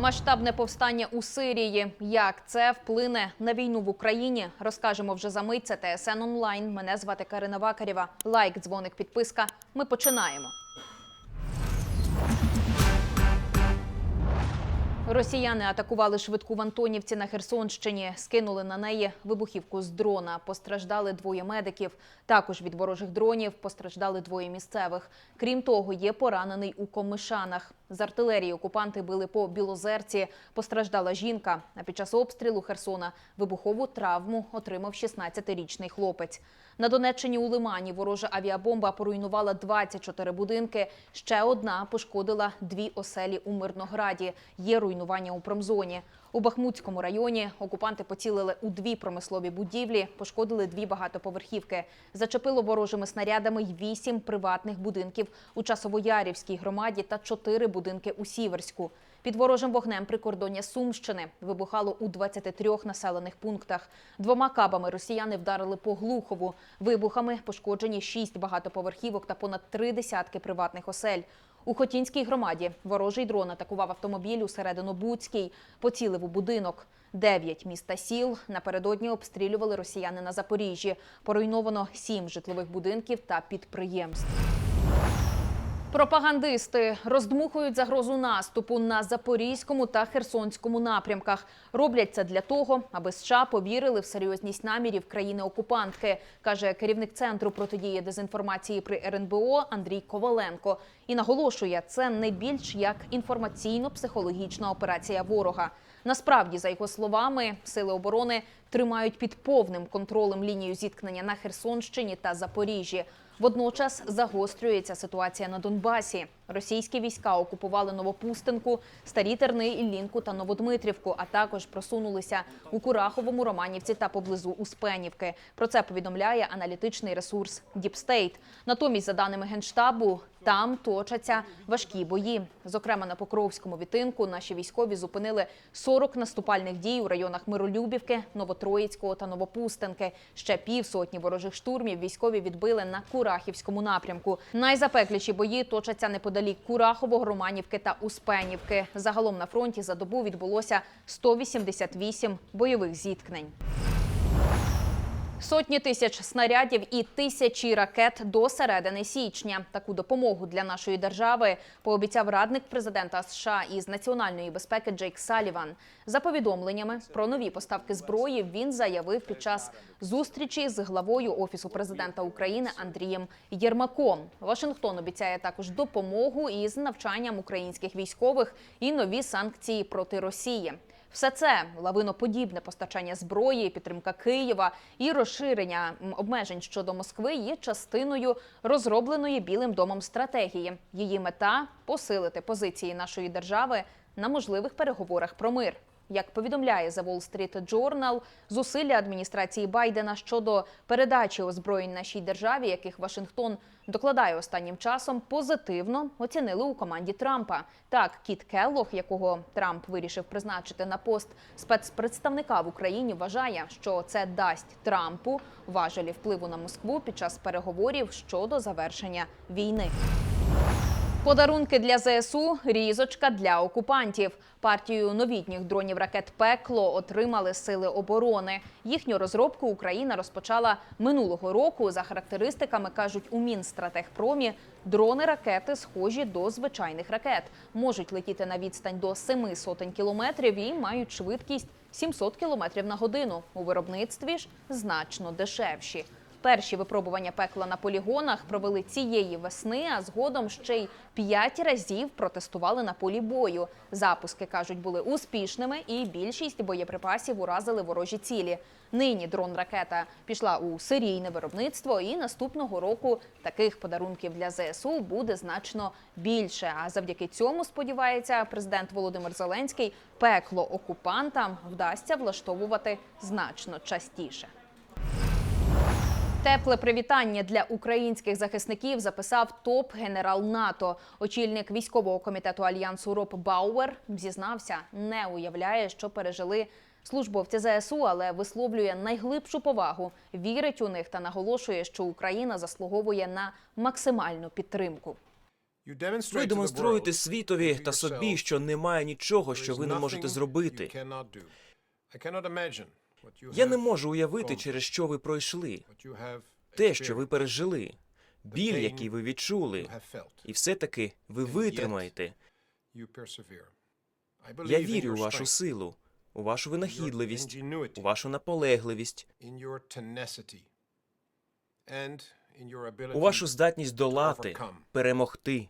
Масштабне повстання у Сирії. Як це вплине на війну в Україні? Розкажемо вже за мить. Це ТСН онлайн. Мене звати Карина Вакарєва. Лайк, дзвоник, підписка. Ми починаємо. Росіяни атакували швидку в Антонівці на Херсонщині, скинули на неї вибухівку з дрона. Постраждали двоє медиків. Також від ворожих дронів постраждали двоє місцевих. Крім того, є поранений у Комишанах. З артилерії окупанти били по Білозерці. Постраждала жінка. А під час обстрілу Херсона вибухову травму отримав 16-річний хлопець. На Донеччині у Лимані ворожа авіабомба поруйнувала 24 будинки. Ще одна пошкодила дві оселі у Мирнограді. Є руйнування у промзоні. У Бахмутському районі окупанти поцілили у дві промислові будівлі, пошкодили дві багатоповерхівки. Зачепило ворожими снарядами й вісім приватних будинків у Часовоярівській громаді та чотири будинки у Сіверську. Під ворожим вогнем прикордоння Сумщини вибухало у 23 населених пунктах. Двома кабами росіяни вдарили по Глухову. Вибухами пошкоджені шість багатоповерхівок та понад три десятки приватних осель. У Хотінській громаді ворожий дрон атакував автомобіль у Серединобудській, поцілив у будинок. Дев'ять міст та сіл напередодні обстрілювали росіяни на Запоріжжі. Поруйновано сім житлових будинків та підприємств. Пропагандисти роздмухують загрозу наступу на запорізькому та херсонському напрямках. Роблять це для того, аби США повірили в серйозність намірів країни-окупантки, каже керівник центру протидії дезінформації при РНБО Андрій Коваленко. І наголошує, це не більш як інформаційно-психологічна операція ворога. Насправді, за його словами, сили оборони тримають під повним контролем лінію зіткнення на Херсонщині та Запоріжжі. Водночас загострюється ситуація на Донбасі. Російські війська окупували Новопустинку, Старі Терни, Іллінку та Новодмитрівку, а також просунулися у Кураховому, Романівці та поблизу Успенівки. Про це повідомляє аналітичний ресурс Діпстейт. Натомість, за даними генштабу, там точаться важкі бої. Зокрема, на Покровському відтинку наші військові зупинили 40 наступальних дій у районах Миролюбівки, Новотроїцького та Новопустинки. Ще півсотні ворожих штурмів військові відбили на Курахівському напрямку. Найзапекліші бої точаться неподалік Курахового, Романівки та Успенівки. Загалом на фронті за добу відбулося 188 бойових зіткнень. Сотні тисяч снарядів і тисячі ракет до середини січня. Таку допомогу для нашої держави пообіцяв радник президента США із національної безпеки Джейк Саліван. За повідомленнями про нові поставки зброї він заявив під час зустрічі з главою офісу президента України Андрієм Єрмаком. Вашингтон обіцяє також допомогу із навчанням українських військових і нові санкції проти Росії. Все це лавиноподібне постачання зброї, підтримка Києва і розширення обмежень щодо Москви є частиною розробленої Білим домом стратегії. Її мета посилити позиції нашої держави на можливих переговорах про мир. Як повідомляє The Wall Street Journal, зусилля адміністрації Байдена щодо передачі озброєнь нашій державі, яких Вашингтон докладає останнім часом, позитивно оцінили у команді Трампа. Так, Кіт Келлог, якого Трамп вирішив призначити на пост спецпредставника в Україні, вважає, що це дасть Трампу важелі впливу на Москву під час переговорів щодо завершення війни. Подарунки для ЗСУ – різочка для окупантів. Партію новітніх дронів ракет «Пекло» отримали сили оборони. Їхню розробку Україна розпочала минулого року. За характеристиками, кажуть у Мінстратегпромі, дрони-ракети схожі до звичайних ракет. Можуть летіти на відстань до семи сотень кілометрів і мають швидкість 700 кілометрів на годину. У виробництві ж значно дешевші. Перші випробування пекла на полігонах провели цієї весни, а згодом ще й п'ять разів протестували на полі бою. Запуски кажуть були успішними, і більшість боєприпасів уразили ворожі цілі. Нині дрон-ракета пішла у серійне виробництво, і наступного року таких подарунків для ЗСУ буде значно більше. А завдяки цьому сподівається президент Володимир Зеленський, пекло окупантам вдасться влаштовувати значно частіше. Тепле привітання для українських захисників записав топ-генерал НАТО. Очільник військового комітету альянсу Роб Бауер зізнався, не уявляє, що пережили службовці ЗСУ, але висловлює найглибшу повагу, вірить у них та наголошує, що Україна заслуговує на максимальну підтримку. Ви демонструєте світові та собі, що немає нічого, що ви не можете зробити. Я не можу уявити, через що ви пройшли, те, що ви пережили, біль, який ви відчули, і все-таки ви витримаєте. Я вірю у вашу силу, у вашу винахідливість, у вашу наполегливість, у вашу здатність долати, перемогти.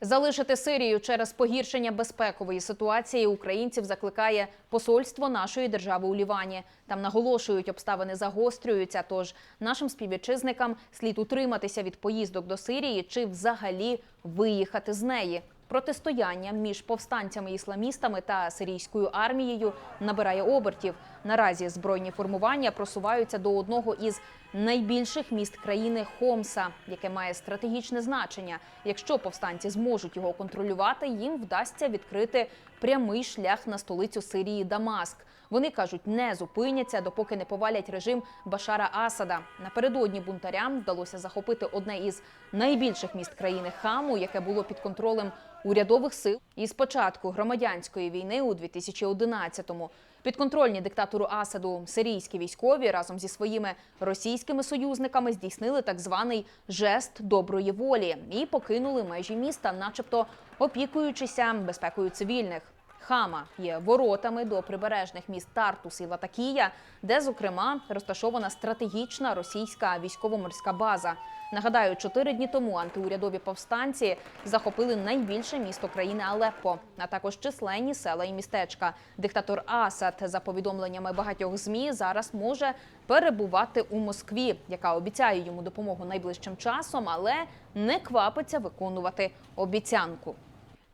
Залишити Сирію через погіршення безпекової ситуації українців закликає посольство нашої держави у Лівані. Там наголошують, обставини загострюються. Тож нашим співвітчизникам слід утриматися від поїздок до Сирії чи взагалі виїхати з неї. Протистояння між повстанцями-ісламістами та сирійською армією набирає обертів. Наразі збройні формування просуваються до одного із найбільших міст країни Хомса, яке має стратегічне значення. Якщо повстанці зможуть його контролювати, їм вдасться відкрити прямий шлях на столицю Сирії Дамаск. Вони кажуть, не зупиняться, допоки не повалять режим Башара Асада. Напередодні бунтарям вдалося захопити одне із найбільших міст країни Хаму, яке було під контролем урядових сил. І з початку громадянської війни у 2011-му підконтрольні диктатору Асаду сирійські військові разом зі своїми російськими союзниками здійснили так званий жест доброї волі і покинули межі міста, начебто опікуючися безпекою цивільних. Хама є воротами до прибережних міст Тартус і Латакія, де, зокрема, розташована стратегічна російська військово-морська база. Нагадаю, чотири дні тому антиурядові повстанці захопили найбільше місто країни Алеппо, а також численні села і містечка. Диктатор Асад, за повідомленнями багатьох змі, зараз може перебувати у Москві, яка обіцяє йому допомогу найближчим часом, але не квапиться виконувати обіцянку.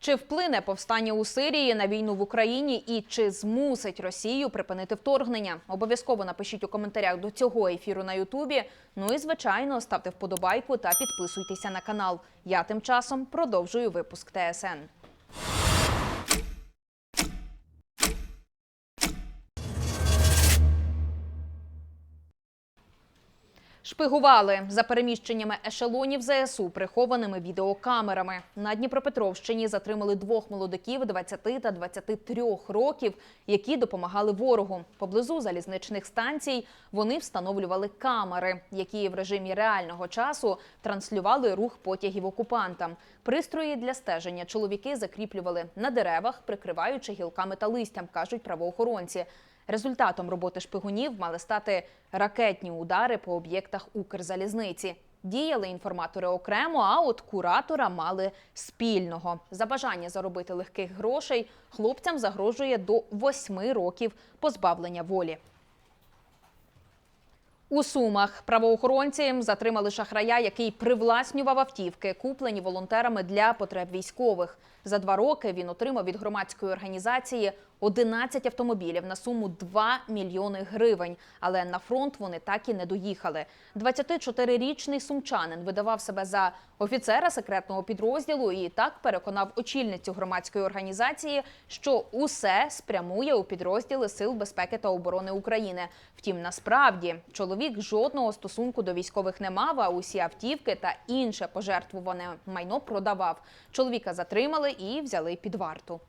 Чи вплине повстання у Сирії на війну в Україні і чи змусить Росію припинити вторгнення? Обов'язково напишіть у коментарях до цього ефіру на Ютубі. Ну і звичайно, ставте вподобайку та підписуйтеся на канал. Я тим часом продовжую випуск ТСН. Шпигували за переміщеннями ешелонів ЗСУ прихованими відеокамерами. На Дніпропетровщині затримали двох молодиків 20 та 23 років, які допомагали ворогу. Поблизу залізничних станцій вони встановлювали камери, які в режимі реального часу транслювали рух потягів окупантам. Пристрої для стеження чоловіки закріплювали на деревах, прикриваючи гілками та листям, кажуть правоохоронці. Результатом роботи шпигунів мали стати ракетні удари по об'єктах Укрзалізниці. Діяли інформатори окремо, а от куратора мали спільного. За бажання заробити легких грошей хлопцям загрожує до восьми років позбавлення волі. У Сумах правоохоронці затримали шахрая, який привласнював автівки, куплені волонтерами для потреб військових. За два роки він отримав від громадської організації 11 автомобілів на суму 2 мільйони гривень. Але на фронт вони так і не доїхали. 24-річний сумчанин видавав себе за офіцера секретного підрозділу і так переконав очільницю громадської організації, що усе спрямує у підрозділи Сил безпеки та оборони України. Втім, насправді чоловік жодного стосунку до військових не мав, а усі автівки та інше пожертвуване майно продавав. Чоловіка затримали і взяли під варту.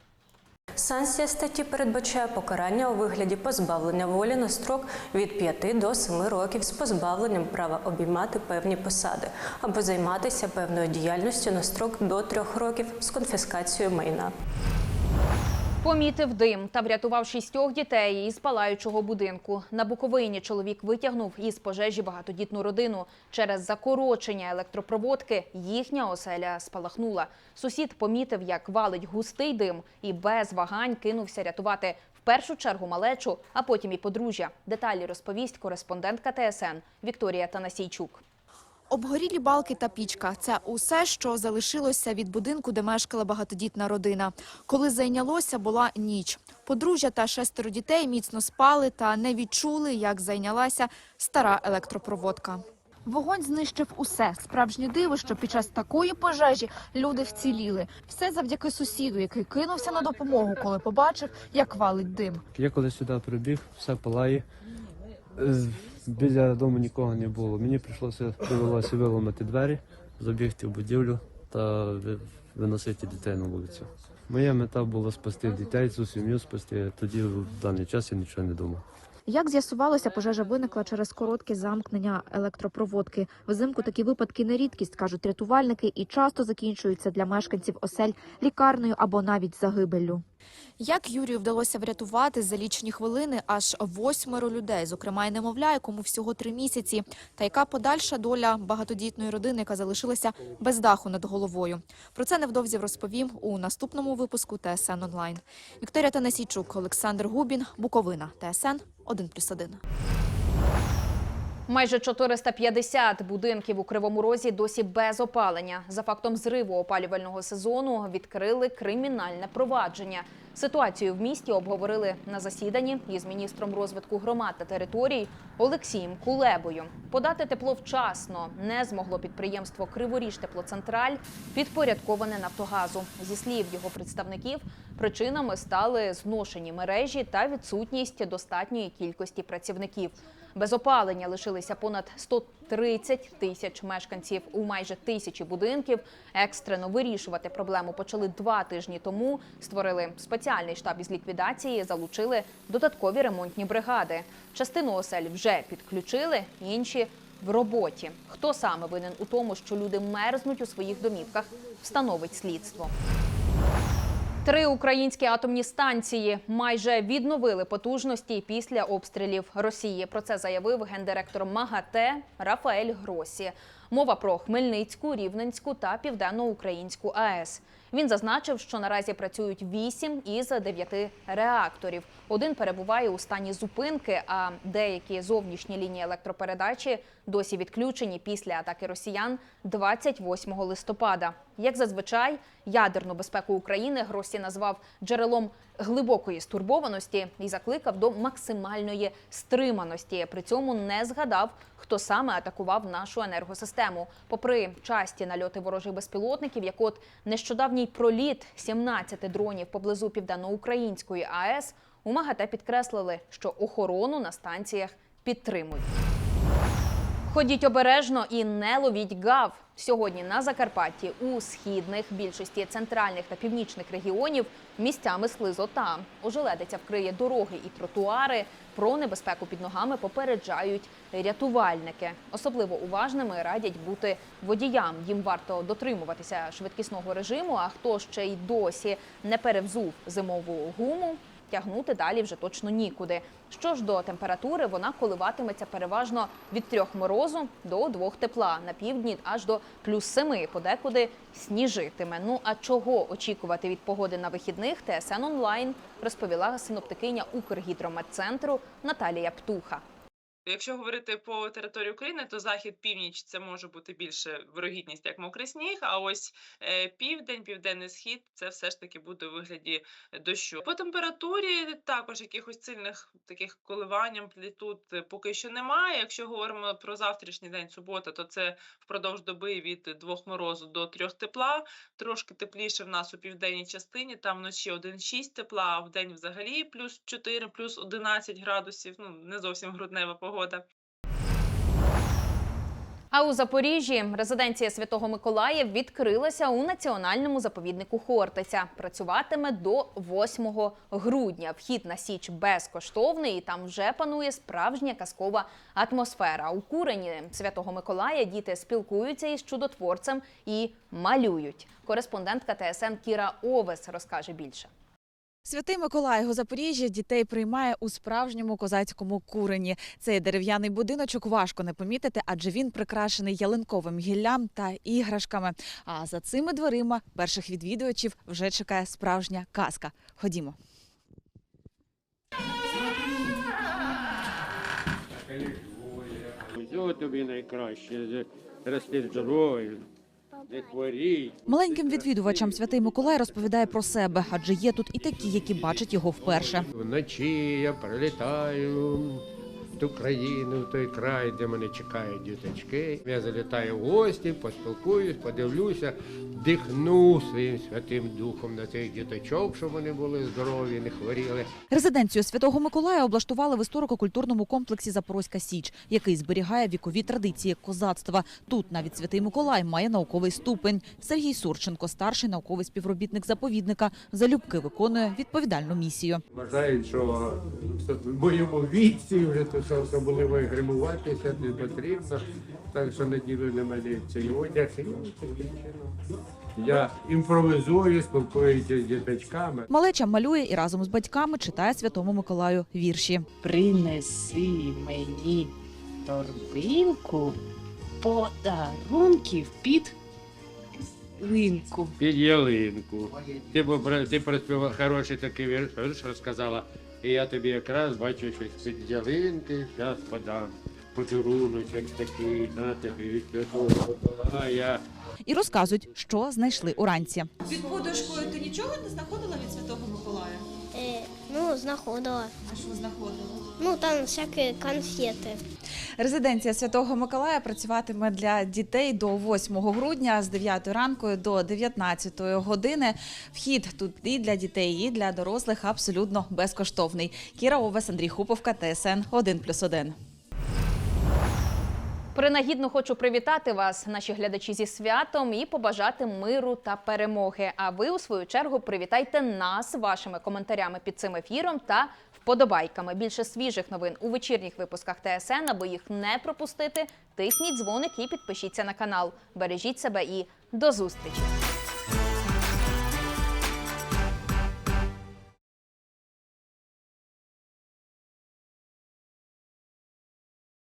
Санкція статті передбачає покарання у вигляді позбавлення волі на строк від 5 до 7 років з позбавленням права обіймати певні посади або займатися певною діяльністю на строк до 3 років з конфіскацією майна. Помітив дим та врятував шістьох дітей із палаючого будинку. На Буковині чоловік витягнув із пожежі багатодітну родину. Через закорочення електропроводки їхня оселя спалахнула. Сусід помітив, як валить густий дим, і без вагань кинувся рятувати в першу чергу малечу, а потім і подружжя. Деталі розповість кореспондентка ТСН Вікторія Танасійчук. Обгорілі балки та пічка – це усе, що залишилося від будинку, де мешкала багатодітна родина. Коли зайнялося, була ніч. Подружжя та шестеро дітей міцно спали та не відчули, як зайнялася стара електропроводка. Вогонь знищив усе. Справжнє диво, що під час такої пожежі люди вціліли. Все завдяки сусіду, який кинувся на допомогу, коли побачив, як валить дим. Я коли сюди прибіг, все палає. Біля дому нікого не було. Мені прийшлося довелося виламати двері, забігти в будівлю та виносити дітей на вулицю. Моя мета була спасти дітей, цю сім'ю спасти. Тоді в даний час я нічого не думав. Як з'ясувалося, пожежа виникла через коротке замкнення електропроводки. Взимку такі випадки не рідкість, кажуть рятувальники, і часто закінчуються для мешканців осель лікарнею або навіть загибеллю. Як Юрію вдалося врятувати за лічені хвилини аж восьмеро людей, зокрема й немовля, якому всього три місяці. Та яка подальша доля багатодітної родини, яка залишилася без даху над головою? Про це невдовзі розповім у наступному випуску ТСН онлайн. Вікторія Танасійчук, Олександр Губін, Буковина, ТСН 1+,1. Майже 450 будинків у Кривому Розі досі без опалення. За фактом зриву опалювального сезону відкрили кримінальне провадження. Ситуацію в місті обговорили на засіданні із міністром розвитку громад та територій Олексієм Кулебою. Подати тепло вчасно не змогло підприємство Криворіж Теплоцентраль, підпорядковане Нафтогазу. Зі слів його представників, причинами стали зношені мережі та відсутність достатньої кількості працівників. Без опалення лишилися понад 130 тисяч мешканців у майже тисячі будинків. Екстрено вирішувати проблему почали два тижні тому. Створили спеціальний штаб із ліквідації, залучили додаткові ремонтні бригади. Частину осель вже підключили, інші в роботі. Хто саме винен у тому, що люди мерзнуть у своїх домівках, встановить слідство. Три українські атомні станції майже відновили потужності після обстрілів Росії. Про це заявив гендиректор МАГАТЕ Рафаель Гросі. Мова про Хмельницьку, Рівненську та Південноукраїнську АЕС. Він зазначив, що наразі працюють вісім із дев'яти реакторів. Один перебуває у стані зупинки, а деякі зовнішні лінії електропередачі досі відключені після атаки росіян 28 листопада. Як зазвичай, ядерну безпеку України Гросі назвав джерелом глибокої стурбованості і закликав до максимальної стриманості. При цьому не згадав, хто саме атакував нашу енергосистему. Попри часті нальоти ворожих безпілотників, як от нещодавній проліт 17 дронів поблизу південноукраїнської АЕС, у МАГАТЕ підкреслили, що охорону на станціях підтримують. Ходіть обережно і не ловіть гав. Сьогодні на Закарпатті у східних, більшості центральних та північних регіонів місцями слизота. Ожеледиця вкриє дороги і тротуари. Про небезпеку під ногами попереджають рятувальники. Особливо уважними радять бути водіям. Їм варто дотримуватися швидкісного режиму. А хто ще й досі не перевзув зимову гуму, тягнути далі вже точно нікуди. Що ж до температури, вона коливатиметься переважно від трьох морозу до двох тепла на півдні аж до плюс семи. Подекуди сніжитиме. Ну а чого очікувати від погоди на вихідних? ТСН онлайн розповіла синоптикиня Укргідрометцентру Наталія Птуха. Якщо говорити по території України, то захід, північ це може бути більше вирогідність як мокрий сніг. А ось е, південь, південний схід це все ж таки буде у вигляді дощу. По температурі також якихось сильних таких коливань амплітуд е, поки що немає. Якщо говоримо про завтрашній день субота, то це впродовж доби від двох морозу до трьох тепла. Трошки тепліше в нас у південній частині. Там вночі 1,6 тепла, а в день взагалі плюс 4, плюс 11 градусів. Ну не зовсім груднева погода. А у Запоріжжі резиденція Святого Миколая відкрилася у національному заповіднику Хортиця. Працюватиме до 8 грудня. Вхід на січ безкоштовний. і Там вже панує справжня казкова атмосфера. У курені Святого Миколая діти спілкуються із чудотворцем і малюють. Кореспондентка ТСН Кіра Овес розкаже більше. Святий Миколай у Запоріжжі дітей приймає у справжньому козацькому курені. Цей дерев'яний будиночок важко не помітити, адже він прикрашений ялинковим гіллям та іграшками. А за цими дверима перших відвідувачів вже чекає справжня казка. Ходімо. Всього тобі найкраще. Рости хворій. Маленьким відвідувачам святий Миколай розповідає про себе, адже є тут і такі, які бачать його вперше. Вночі я прилітаю ту країну, в той край, де мене чекають діточки. Я залітаю в гості, поспілкуюсь, подивлюся, дихну своїм святим духом на цих діточок, щоб вони були здорові, не хворіли. Резиденцію Святого Миколая облаштували в історико-культурному комплексі Запорозька Січ, який зберігає вікові традиції козацтва. Тут навіть Святий Миколай має науковий ступень. Сергій Сурченко, старший науковий співробітник заповідника, залюбки виконує відповідальну місію. Вважають, що в моєму віці вже то що особливо і гримуватися не потрібно. Так що неділю на мене цей одяг. І таким чином Я імпровизую, спілкуюся з діточками. Малеча малює і разом з батьками читає Святому Миколаю вірші. принеси мені торбинку подарунків під линку. Під ялинку. Ти, бо- ти проспівала хороший такий вірш вірш розказала. І я тобі якраз бачу щось під ялинки, зараз подам. Подаруночок такий, на тобі Святого Миколая. І розказують, що знайшли уранці. Під подушкою ти нічого не знаходила від Святого Миколая? Ну, знаходила. А що знаходила? Ну, там всякі конфети. Резиденція Святого Миколая працюватиме для дітей до 8 грудня з 9 ранку до 19 години. Вхід тут і для дітей, і для дорослих абсолютно безкоштовний. Кіра Овес, Андрій Хуповка, ТСН 1+,1. Принагідно хочу привітати вас, наші глядачі, зі святом і побажати миру та перемоги. А ви, у свою чергу, привітайте нас вашими коментарями під цим ефіром та вподобайками. Більше свіжих новин у вечірніх випусках ТСН, аби їх не пропустити. Тисніть дзвоник і підпишіться на канал. Бережіть себе і до зустрічі!